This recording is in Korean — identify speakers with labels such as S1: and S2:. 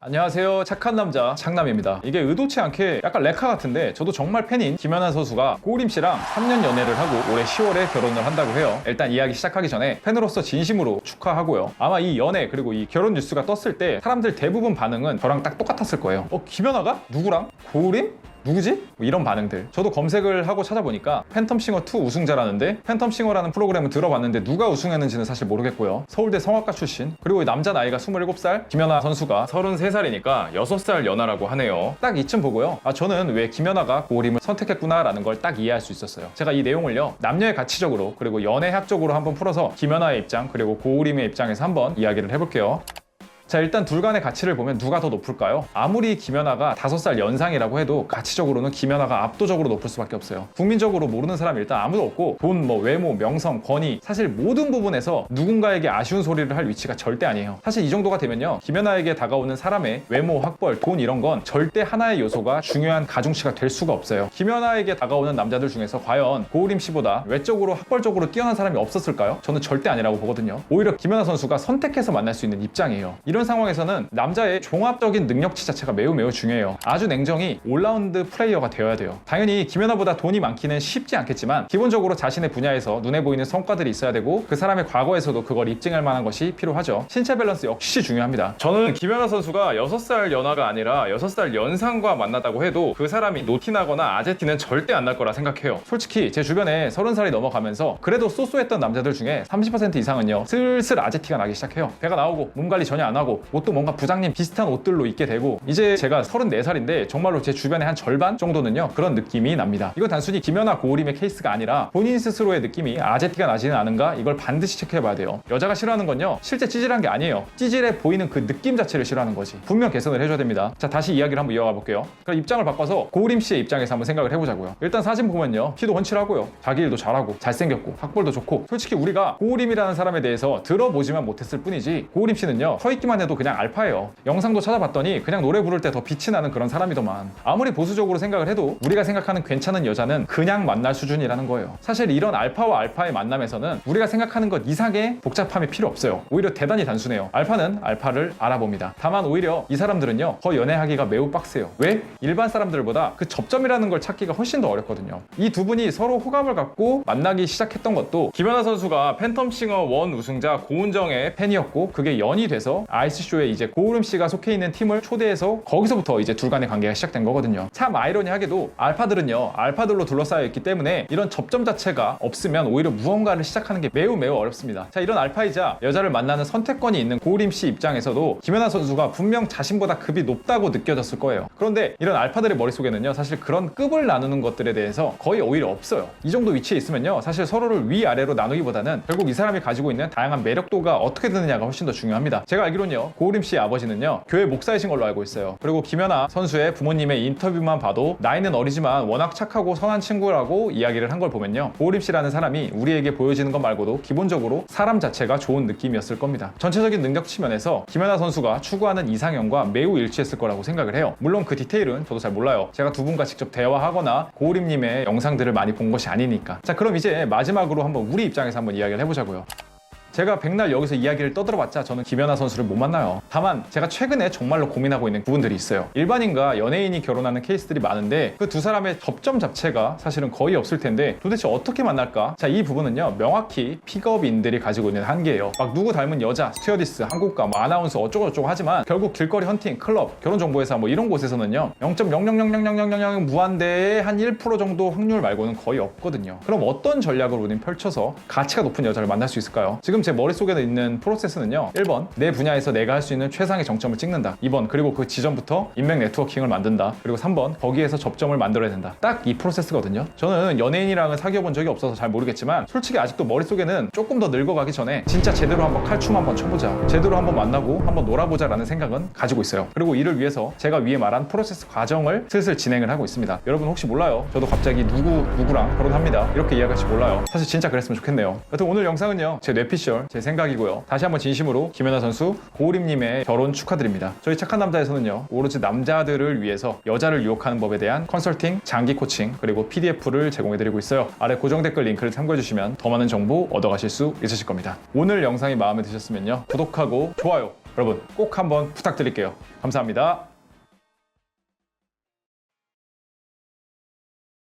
S1: 안녕하세요 착한 남자 창남입니다 이게 의도치 않게 약간 레카 같은데 저도 정말 팬인 김연아 선수가 고우림 씨랑 3년 연애를 하고 올해 10월에 결혼을 한다고 해요 일단 이야기 시작하기 전에 팬으로서 진심으로 축하하고요 아마 이 연애 그리고 이 결혼 뉴스가 떴을 때 사람들 대부분 반응은 저랑 딱 똑같았을 거예요 어 김연아가? 누구랑? 고우림? 누구지? 뭐 이런 반응들. 저도 검색을 하고 찾아보니까 팬텀싱어 2 우승자라는데 팬텀싱어라는 프로그램을 들어봤는데 누가 우승했는지는 사실 모르겠고요. 서울대 성악가 출신 그리고 남자 나이가 27살 김연아 선수가 33살이니까 6살 연하라고 하네요. 딱 이쯤 보고요. 아 저는 왜 김연아가 고림을 선택했구나 라는 걸 딱 이해할 수 있었어요. 제가 이 내용을요 남녀의 가치적으로 그리고 연애학적으로 한번 풀어서 김연아의 입장 그리고 고우림의 입장에서 한번 이야기를 해볼게요. 자 일단 둘 간의 가치를 보면 누가 더 높을까요? 아무리 김연아가 5살 연상이라고 해도 가치적으로는 김연아가 압도적으로 높을 수밖에 없어요. 국민적으로 모르는 사람이 일단 아무도 없고 돈, 뭐 외모, 명성, 권위 사실 모든 부분에서 누군가에게 아쉬운 소리를 할 위치가 절대 아니에요. 사실 이 정도가 되면요. 김연아에게 다가오는 사람의 외모, 학벌, 돈 이런 건 절대 하나의 요소가 중요한 가중치가 될 수가 없어요. 김연아에게 다가오는 남자들 중에서 과연 고우림 씨보다 외적으로 학벌적으로 뛰어난 사람이 없었을까요? 저는 절대 아니라고 보거든요. 오히려 김연아 선수가 선택해서 만날 수 있는 입장이에요. 이런 상황에서는 남자의 종합적인 능력치 자체가 매우 매우 중요해요. 아주 냉정히 올라운드 플레이어가 되어야 돼요. 당연히 김연아보다 돈이 많기는 쉽지 않겠지만 기본적으로 자신의 분야에서 눈에 보이는 성과들이 있어야 되고 그 사람의 과거에서도 그걸 입증할 만한 것이 필요하죠. 신체 밸런스 역시 중요합니다. 저는 김연아 선수가 6살 연하가 아니라 6살 연상과 만났다고 해도 그 사람이 노티나거나 아제티는 절대 안 날 거라 생각해요. 솔직히 제 주변에 30살이 넘어가면서 그래도 쏘쏘했던 남자들 중에 30% 이상은요 슬슬 아제티가 나기 시작해요. 배가 나오고 몸 관리 전혀 안 하고 옷도 뭔가 부장님 비슷한 옷들로 입게 되고 이제 제가 34살인데 정말로 제 주변의 한 절반 정도는요 그런 느낌이 납니다. 이건 단순히 김연아 고우림의 케이스가 아니라 본인 스스로의 느낌이 아제티가 나지는 않은가 이걸 반드시 체크해봐야 돼요. 여자가 싫어하는 건요 실제 찌질한 게 아니에요. 찌질해 보이는 그 느낌 자체를 싫어하는 거지. 분명 개선을 해줘야 됩니다. 자 다시 이야기를 한번 이어가 볼게요. 그럼 입장을 바꿔서 고우림 씨의 입장에서 한번 생각을 해보자고요. 일단 사진 보면요 키도 훤칠하고요. 자기 일도 잘하고 잘생겼고 학벌도 좋고 솔직히 우리가 고우림이라는 사람에 대해서 들어보지만 못했을 뿐이지 고우림 씨는요 서 있기 만 해도 그냥 알파예요. 영상도 찾아봤더니 그냥 노래 부를 때 더 빛이 나는 그런 사람이더만. 아무리 보수적으로 생각을 해도 우리가 생각하는 괜찮은 여자는 그냥 만날 수준이라는 거예요. 사실 이런 알파와 알파의 만남에서는 우리가 생각하는 것 이상의 복잡함이 필요 없어요. 오히려 대단히 단순해요. 알파는 알파를 알아봅니다. 다만 오히려 이 사람들은요 더 연애하기가 매우 빡세요. 왜? 일반 사람들보다 그 접점이라는 걸 찾기가 훨씬 더 어렵거든요. 이 두 분이 서로 호감을 갖고 만나기 시작했던 것도 김연아 선수가 팬텀싱어 원 우승자 고은정의 팬이었고 그게 연이 돼서 아이 스쇼에 이제 고우름 씨가 속해 있는 팀을 초대해서 거기서부터 이제 둘 간의 관계가 시작된 거거든요. 참 아이러니하게도 알파들은요 알파들로 둘러싸여 있기 때문에 이런 접점 자체가 없으면 오히려 무언가를 시작하는 게 매우 매우 어렵습니다. 자 이런 알파이자 여자를 만나는 선택권이 있는 고우림 씨 입장에서도 김연아 선수가 분명 자신보다 급이 높다고 느껴졌을 거예요. 그런데 이런 알파들의 머릿속에는요 사실 그런 급을 나누는 것들에 대해서 거의 오히려 없어요. 이 정도 위치에 있으면요 사실 서로를 위아래로 나누기보다는 결국 이 사람이 가지고 있는 다양한 매력도가 어떻게 되느냐가 훨씬 더 중요합니다. 제가 알기로는 요 고우림 씨의 아버지는요 교회 목사이신 걸로 알고 있어요. 그리고 김연아 선수의 부모님의 인터뷰만 봐도 나이는 어리지만 워낙 착하고 선한 친구라고 이야기를 한 걸 보면요 고우림 씨라는 사람이 우리에게 보여지는 것 말고도 기본적으로 사람 자체가 좋은 느낌이었을 겁니다. 전체적인 능력치 면에서 김연아 선수가 추구하는 이상형과 매우 일치했을 거라고 생각을 해요. 물론 그 디테일은 저도 잘 몰라요. 제가 두 분과 직접 대화하거나 고우림님의 영상들을 많이 본 것이 아니니까. 자 그럼 이제 마지막으로 한번 우리 입장에서 한번 이야기를 해보자고요. 제가 백날 여기서 이야기를 떠들어봤자 저는 김연아 선수를 못 만나요. 다만 제가 최근에 정말로 고민하고 있는 부분들이 있어요. 일반인과 연예인이 결혼하는 케이스들이 많은데 그 두 사람의 접점 자체가 사실은 거의 없을 텐데 도대체 어떻게 만날까? 자, 이 부분은요 명확히 픽업인들이 가지고 있는 한계예요. 막 누구 닮은 여자, 스튜어디스, 한국가, 뭐 아나운서 어쩌고저쩌고 하지만 결국 길거리 헌팅, 클럽, 결혼정보회사 뭐 이런 곳에서는요 0.000000000 무한대의 한 1% 정도 확률 말고는 거의 없거든요. 그럼 어떤 전략을 우린 펼쳐서 가치가 높은 여자를 만날 수 있을까요? 지금 제 머릿속에 있는 프로세스는요 1번 내 분야에서 내가 할 수 있는 최상의 정점을 찍는다. 2번 그리고 그 지점부터 인맥 네트워킹을 만든다. 그리고 3번 거기에서 접점을 만들어야 된다. 딱 이 프로세스거든요. 저는 연예인이랑은 사귀어 본 적이 없어서 잘 모르겠지만 솔직히 아직도 머릿속에는 조금 더 늙어가기 전에 진짜 제대로 한번 칼춤 한번 쳐보자. 제대로 한번 만나고 한번 놀아보자 라는 생각은 가지고 있어요. 그리고 이를 위해서 제가 위에 말한 프로세스 과정을 슬슬 진행을 하고 있습니다. 여러분 혹시 몰라요? 저도 갑자기 누구 누구랑 결혼합니다. 이렇게 이야기할지 몰라요. 사실 진짜 그랬으면 좋겠네요. 여튼 오늘 영상은요 제 뇌피셜 제 생각이고요 다시 한번 진심으로 김연아 선수 고우림님의 결혼 축하드립니다 저희 착한 남자에서는요 오로지 남자들을 위해서 여자를 유혹하는 법에 대한 컨설팅 장기 코칭 그리고 PDF를 제공해드리고 있어요 아래 고정 댓글 링크를 참고해주시면 더 많은 정보 얻어가실 수 있으실 겁니다 오늘 영상이 마음에 드셨으면요 구독하고 좋아요 여러분 꼭 한번 부탁드릴게요. 감사합니다.